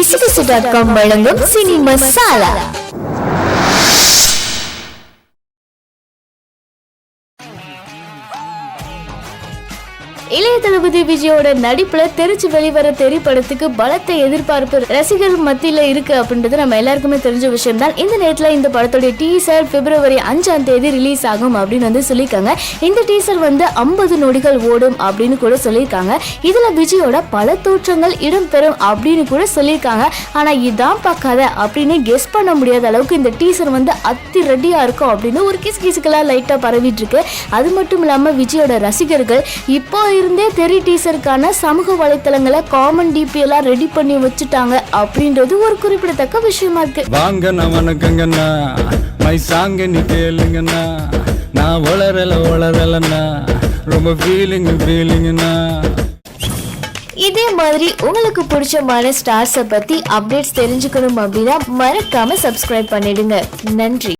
கிசுகிசு dot com வழங்கும் cine இளைய தளபதி விஜயோட நடிப்புல தெரிச்சு வெளிவர திரைப்படத்துக்கு பலத்த எதிர்பார்ப்பு ரசிகர் மத்தியில இருக்கு அப்படின்றது நம்ம எல்லாருக்குமே தெரிஞ்ச விஷயம் தான் இந்த நேரத்துல இந்த படத்துடைய டீசர் பிப்ரவரி அஞ்சாம் தேதி ரிலீஸ் ஆகும் அப்படின்னு வந்து சொல்லியிருக்காங்க. இந்த டீசர் வந்து ஐம்பது நொடிகள் ஓடும் அப்படின்னு கூட சொல்லியிருக்காங்க. இதுல விஜயோட பல தோற்றங்கள் இடம்பெறும் அப்படின்னு கூட சொல்லியிருக்காங்க. ஆனா இதான் பார்க்காத அப்படின்னு கெஸ் பண்ண முடியாத அளவுக்கு இந்த டீசர் வந்து அத்தி ரெடியா இருக்கும் அப்படின்னு ஒரு கிசு கிசுக்கெல்லாம் லைட்டா பரவிட்டு இருக்கு. அது மட்டும் இல்லாம விஜயோட ரசிகர்கள் இப்போ இருந்தே தெரி டீசருக்கான சமூக வலைத்தளங்களை காமன் டிபி எல்லாம் ரெடி பண்ணி வச்சுட்டாங்க அப்படின்றது ஒரு குறிப்பிடத்தக்க விஷயமா இருக்கு. வாங்கண்ணா வணக்கங்கண்ணா. மை சாங்க நீ கேளுங்கண்ணா. நான் வளரல வளரலண்ணா. ரொம்ப ஃபீலிங் ஃபீலிங்கண்ணா இதே மாதிரி உங்களுக்கு பிடிச்சமான ஸ்டார்ஸை பத்தி அப்டேட்ஸ் தெரிஞ்சுக்கணும் அப்படின்னா மறக்காம சப்ஸ்கிரைப் பண்ணிடுங்க. நன்றி.